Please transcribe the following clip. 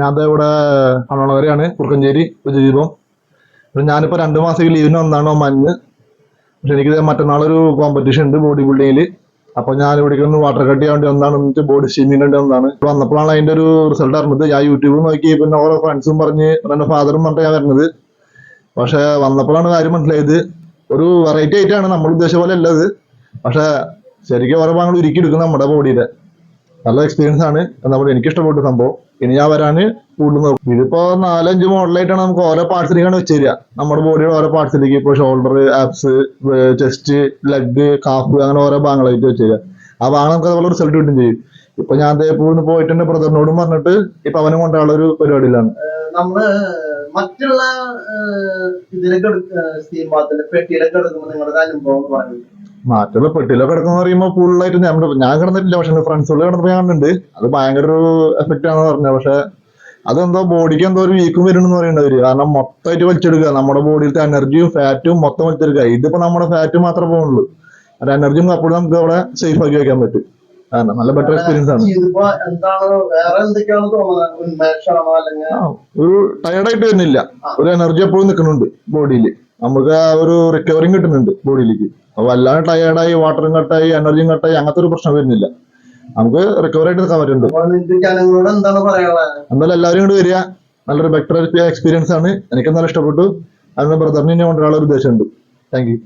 ഞാൻ ഇവിടെ അണോളവരെയാണ് കുറുക്കഞ്ചേരി വിജയദീപം. അപ്പൊ ഞാനിപ്പോൾ രണ്ട് മാസം ലീവിന് വന്നാണ് ഒമാനിന്ന്. പക്ഷെ എനിക്ക് മറ്റന്നാളൊരു കോമ്പറ്റീഷൻ ഉണ്ട് ബോഡി ബിൽഡിങ്ങിൽ അപ്പോൾ ഞാൻ ഇവിടേക്ക് ഒന്ന് വാട്ടർ കട്ട് ചെയ്യാൻ വേണ്ടി വന്നാണ് ബോഡി സ്വിമ്മിങ് വേണ്ടി വന്നപ്പോഴാണ് അതിന്റെ ഒരു റിസൾട്ട് അറിഞ്ഞത്. ഞാൻ യൂട്യൂബ് നോക്കി പിന്നെ ഓരോ ഫ്രണ്ട്സും പറഞ്ഞ് എന്റെ ഫാദറും പറഞ്ഞിട്ട് ഞാൻ വരുന്നത്. പക്ഷെ വന്നപ്പോഴാണ് കാര്യം മനസ്സിലായത്. ഒരു വെറൈറ്റി ആയിട്ടാണ് നമ്മൾ ഉദ്ദേശിച്ച പോലെ അല്ലത് പക്ഷെ ശരിക്കും ഓരോ ഭാഗങ്ങൾ ഉരുക്കി എടുക്കും നമ്മുടെ ബോഡിയുടെ നല്ല എക്സ്പീരിയൻസ് ആണ്. നമ്മൾ എനിക്ക് ഇഷ്ടപ്പെട്ട സംഭവം. ഇനി ഞാൻ വരാന് കൂടുതൽ നോക്കും. ഇതിപ്പോ നാലഞ്ച് മോഡലായിട്ടാണ് നമുക്ക് ഓരോ പാർട്സിലേക്കാണ് വെച്ച് തരിക നമ്മുടെ ബോഡിയുടെ ഓരോ പാർട്സിലേക്ക് ഇപ്പൊ shoulder abs chest leg calf അങ്ങനെ ഓരോ ഭാഗങ്ങളായിട്ട് വെച്ച് തരിക ആ ഭാഗം നമുക്ക് അതുപോലെ റിസൾട്ട് കിട്ടും ചെയ്യും. ഇപ്പൊ ഞാൻ ഇന്ന് പോയിട്ടുണ്ട് ബ്രദറിനോടും പറഞ്ഞിട്ട് ഇപ്പൊ അവനെ കൊണ്ടുള്ള ഒരു പരിപാടിയിലാണ്. നമ്മൾ മറ്റുള്ള ഇതിലൊക്കെ സ്റ്റീം ബാത്തിന്റെ പെട്ടിയിലൊക്കെ എടുക്കുമ്പോൾ നിങ്ങളുടെ അനുഭവം പറഞ്ഞു മാറ്റുള്ള പെട്ടിലൊക്കെ കിടക്കുന്ന പറയുമ്പോൾ ഫുള്ളായിട്ട് നമ്മുടെ ഞാൻ കിടന്നിട്ടില്ല. പക്ഷെ ഫ്രണ്ട്സ് ഫ്രണ്ട്സുകൾ കിടന്നപ്പോ ഞാൻ കണ്ടിട്ടുണ്ട്. അത് ഭയങ്കര ഒരു എഫക്റ്റ് ആണെന്ന് പറഞ്ഞത് പക്ഷെ അതെന്തോ ബോഡിക്ക് എന്തോ ഒരു വീക്കും വരുന്നെന്ന് പറയേണ്ടവര് കാരണം മൊത്തമായിട്ട് വലിച്ചെടുക്കുക. നമ്മുടെ ബോഡിയിലത്തെ എനർജിയും ഫാറ്റും മൊത്തം വലിച്ചെടുക്കുക. ഇതിപ്പോ നമ്മുടെ ഫാറ്റ് മാത്രമേ പോകുള്ളൂ ഒരു എനർജിയും അപ്പോഴും നമുക്ക് അവിടെ സേഫ് ആക്കി വെക്കാൻ പറ്റും. കാരണം നല്ല ബെറ്റർ എക്സ്പീരിയൻസ് ആണ്. ഒരു ടയർഡായിട്ട് വരുന്നില്ല. ഒരു എനർജി എപ്പോഴും നിൽക്കുന്നുണ്ട് ബോഡിയിൽ നമുക്ക് ആ ഒരു റിക്കവറിങ് കിട്ടുന്നുണ്ട് ബോഡിയിലേക്ക് അപ്പൊ വല്ലാതെ ടയേർഡായി വാട്ടറും കട്ടായി എനർജിയും കട്ടായി അങ്ങനത്തെ ഒരു പ്രശ്നം വരുന്നില്ല. നമുക്ക് റിക്കവർ ആയിട്ട് നിൽക്കാൻ പറ്റുന്നുണ്ട് എന്തായാലും എല്ലാവരും ഇങ്ങോട്ട് വരിക. നല്ലൊരു ബെറ്റർ എക്സ്പീരിയൻസ് ആണ്. എനിക്ക് നല്ല ഇഷ്ടപ്പെട്ടു. അതിന് ബ്രദറിനെ കൊണ്ടുവരാനുള്ള ഒരു ഉദ്ദേശമുണ്ട്. Thank you